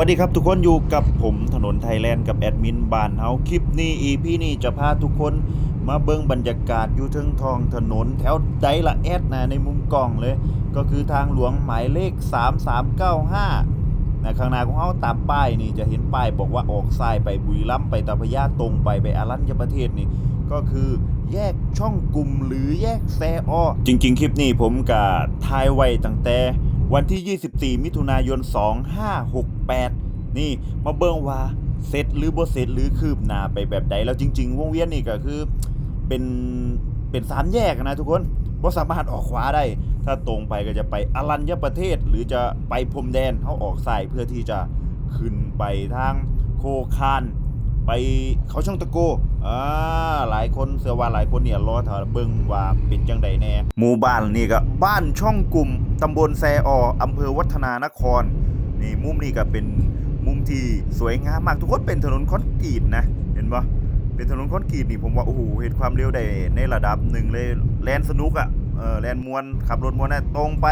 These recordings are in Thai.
วัสดีครับทุกคนอยู่กับผมถนนไทยแลนด์กับแอดมินบ้านเฮาคลิปนี้ EP นี้จะพาทุกคนมาเบิ่งบรรยากาศอยู่เทึงทองถนนแถวใดละแอดนะในมุมกล้องเลย ก็คือทางหลวงหมายเลข 3395นะข้างหน้าของเฮาตามป้ายนี่จะเห็นป้ายบอกว่าออกซ้ายไปบุรีรัมย์ไปตาพยาตรงไปไปอารัญญประเทศนี่ก็คือแยกช่องกลุ่มหรือแยกแซออจริง ๆ คลิปนี้ผมกับทายไว้ตั้งแต่วันที่ 24 มิถุนายน 2568 นี่มาเบิ่งว่าเสร็จหรือบ่เสร็จหรือคืบหน้าไปแบบใดแล้วจริง ๆ วงเวียนนี่ก็คือเป็นเป็นสามแยกนะทุกคนบ่สามารถออกขวาได้ ถ้าตรงไปก็จะไปอรัญญประเทศ หรือจะไปพรมแดนเขาออกซ้ายเพื่อที่จะขึ้นไปทางโคคานไปเขาช่องตะโกอ่าหลายคนเสือว่าหลายคนเนี่ยรอถ้าเบิ่งว่าเป็นจังใดแน่หมู่บ้านนี่ก็บ้านช่องกลุ่มตำบลแซอออำเภอวัฒนานคร นี่มุมนี่ก็เป็นมุมที่สวยงามมากทุกคนเป็นถนนคอนกรีตนะ เห็นปะเป็นถนนคอนกรีตนี่ผมว่าโอ้โหเห็นความเร็วได้ในระดับหนึ่งเลยแลนสนุกอะ่ะเออแลนมวนขับรถมวนนะตรงไป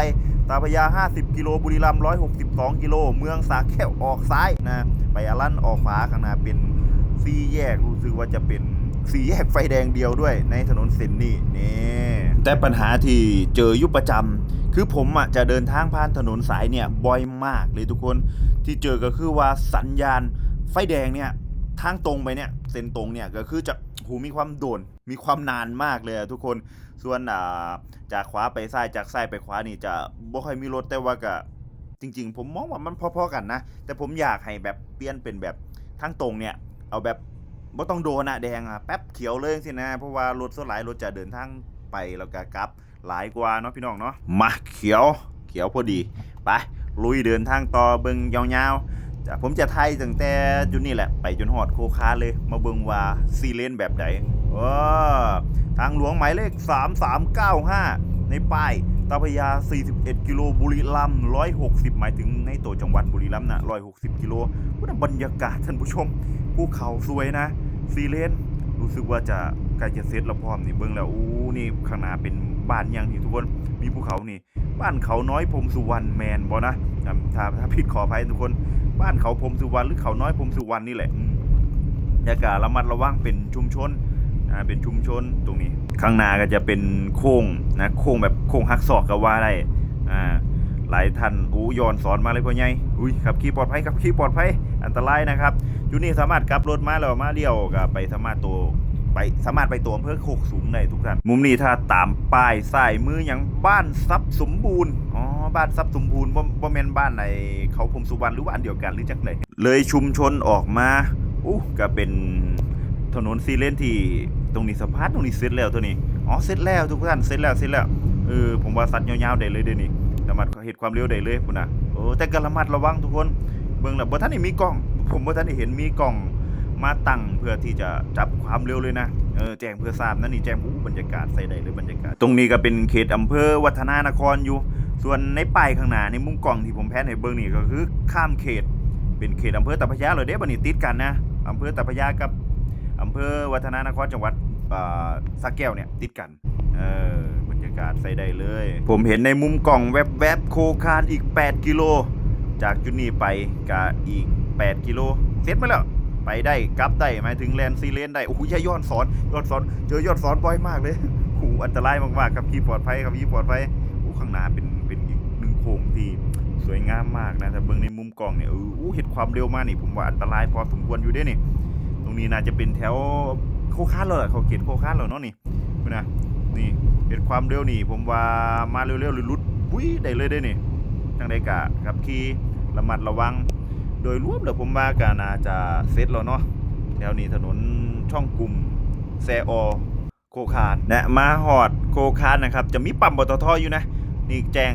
ตาพยา 50 กิโลบุรีรัมย์162 กิโล เมืองสาแก้วออกซ้ายนะ ไปอารันออกขวาข้างหน้าเป็นสี่แยกรู้สึกว่าจะเป็นสี่แยกไฟแดงเดียวด้วยในถนนเส้นนี้นี่แต่ปัญหาที่เจออยุประจำ คือผมอะจะเดินทางผ่านถนนสายเนี่ยบ่อยมากเลยทุกคนที่เจอก็คือว่าสัญญาณไฟแดงเนี่ยทางตรงไปเนี่ยเส้นตรงเนี่ยก็คือจะหูมีความโดนมีความนานมากเลยทุกคนส่วนอ่าจากขวาไปซ้ายจากซ้ายไปขวานี่จะบ่ค่อยมีรถแต่ว่าก็จริง ๆ ผมมองว่ามันพอๆกันนะ แต่ผมอยากให้แบบเปลี่ยนเป็นแบบทางตรงเนี่ยเอาแบบบ่ต้องโดนอะแดงอะแป๊บเขียวเลยสินะเพราะว่ารถส่วนหลายรถจะเดินทาง ไปแล้วก็กลับ หลายกว่าเนาะพี่น้องเนาะมาเขียวเขียวพอดีไปลุยเดินทางต่อเบิงยาวๆจะผมจะไทยตั้งแต่จุดนี้แหละ ไปจนหอดโคคาเลย มาเบิงว่าซีเลนแบบไหนโอ้ทางหลวงหมายเลข 3395 ในป้ายตาพยา 41 กิโลบุรีรัมย์160 หมายถึงในตัวจังหวัดบุรีรัมย์นะ160 กิโลบรรยากาศท่านผู้ชม ภูเขาสวยนะ ซีเลน รู้สึกว่าจะใกล้จะเสร็จแล้วพร้อมนี่เบิ่งแล้วอู้นี่ข้างหน้าเป็นบ้านยังนี่ทุกคนมีภูเขานี่ บ้านเขาน้อยพรมสุวรรณแมนบ่นะถ้าถ้าผิดขออภัยทุกคน บ้านเขาพรมสุวรรณหรือเขาน้อยพรมสุวรรณนี่แหละอยากาศระมัดระวังเป็นชุมชนอ่าเป็นชุมชนตรงนี้ ข้างหน้าก็จะเป็นโค้งนะโค้งแบบโค้งหักศอกก็ว่าได้อ่า หลายท่านอู้ย้อนสอนมาเลยพ่อใหญ่อุ้ยขับขี่ปลอดภัยขับขี่ปลอดภัยอันตรายนะครับอยู่นี่สามารถกลับรถมาแล้วมาเลี้ยวก็ไปสามารถตัวไปสามารถไปตัวอำเภอโคกสูงได้ทุกท่านมุมนี้ถ้าตามป้ายซ้ายมืออย่างบ้านทรัพย์สมบูรณ์อ๋อบ้านทรัพย์สมบูรณ์บ่บ่แม่นบ้านในเขาพรมสุวรรณหรือว่าอันเดียวกันหรือจังไดเลยชุมชนออกมาอู้ก็เป็นถนนซีเลนที่ตรงนี้สะพานตรงนี้เสร็จแล้วตัวนี้อ๋อเสร็จแล้วทุกท่านเสร็จแล้วเสร็จแล้วเออผมว่าสัตว์ยาวๆได้เลยเดี๋ยวนี้ สามารถเหตุความเร็วได้เลยพุ่นนะโอ้แต่ก็ระมัดระวังทุกคนเบิ่งแล้วบ่ทันได้มีกล้อง ผมบ่ทันได้เห็นมีกล้องมาตั้งเพื่อที่จะจับความเร็วเลยนะเออแจ้งเพื่อทราบนั่นนี่แจ้งอู้บรรยากาศใส่ได้เลยบรรยากาศ ตรงนี้ก็เป็นเขตอำเภอวัฒนานครอยู่ ส่วนในป้ายข้างหน้าในมุมกล้องที่ผมแพนให้เบิ่งนี่ก็คือข้ามเขต เป็นเขตอำเภอตาพยาเลยเด้บัดนี้ติดกันนะอำเภอตาพยากับอำเภอวัฒนานครจังหวัดอ่าสระแก้วเนี่ยติดกัน เออ กาศใส่ได้เลย ผมเห็นในมุมกล่องแวบๆโคคานอีก 8 กิโล จากจุดนี้ไปกะอีก 8 กิโลเสร็จมาแล้วไปได้กลับได้หมายถึงแลนซีเลนได้โอ้โหยย้อนสอนย้อนสอนเจอยอดสอนบ่อยมากเลยโอ้อันตรายมากๆครับพี่ปลอดภัยครับพี่ปลอดภัยโอ้ข้างหน้าเป็นเป็นอีกหนึ่งโค้งที่สวยงามมากนะแต่เบิ่งในมุมกล้องเนี่ยเออเห็นความเร็วมากนี่ผมว่าอันตรายพอสมควรอยู่ด้วยนี่ ตรงนี้น่าจะเป็นแถวโคคานเลยเขาเขียนโคคานเลยเนาะนี่คุณนะ นี่เห็นความเร็วนี่ ผมว่ามาเร็วๆหรือลุดวุ้ยได้เลยได้นี่จังได้กะครับขี่ระมัดระวัง โดยรวมแล้วผมว่าก็น่าจะเสร็จแล้วเนาะแถวนี้ถนนช่องกลุ่มแซอโคคานนะมาหอดโคคานนะครับ จะมีปั๊มปตทอยู่นะ นี่แจ้ง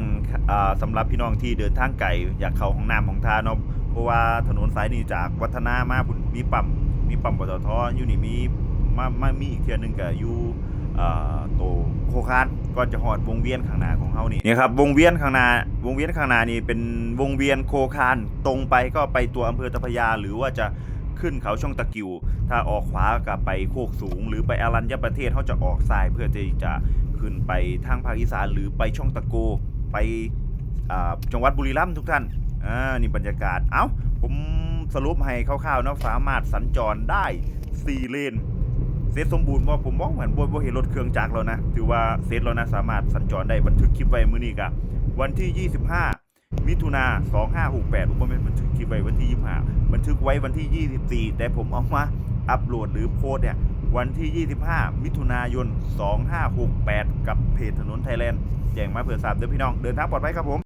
อ่าสำหรับพี่น้องที่เดินทางไกลอยากเข้าห้องน้ำของทานเนาะเพราะว่าถนนสายนี้จากวัฒนามาพุ่นมีปั๊มมีปั๊มปตทอยู่นี่มีมามามีอีกเทียหนึงก็อยู่ โตโคคานก่อนจะหอดวงเวียนข้างหน้าของเฮานี่นี่ครับวงเวียนข้างหน้าวงเวียนข้างหน้านี่เป็นวงเวียนโคคานตรงไปก็ไปตัวอำเภอตะพยา หรือว่าจะขึ้นเขาช่องตะกิว ถ้าออกขวาก็ไปโคกสูง หรือไปอารัญญประเทศเขาจะออกซ้ายเพื่อที่จะขึ้นไปทางภาคอีสานหรือไปช่องตะโกไปอ่าจังหวัดบุรีรัมย์ทุกท่านอ่านี่บรรยากาศ เอ้าผมสรุปให้คร่าวๆนะสามารถสัญจรได้ 4 เลน เซตสมบูรณ์ว่าผมมองเหมือนบนบเห็นรถเครื่องจักรแล้วนะ ถือว่าเซตแล้วนะสามารถสัญจรได้บันทึกคลิปไว้มื้อนี้กะวันที่ 25 มิถุนา2568ผมว่าเป็นบันทึกคลิปไว้วันที่ 25 บันทึกไว้วันที่ 24 แต่ผมเอามาอัปโหลดหรือโพสเนี่ยวันที่ 25 มิถุนายน 2568 กับเพจถนนไทยแลนด์แจ้งมาเผื่อทราบเด้อพี่น้อง เดินทางปลอดภัยครับผม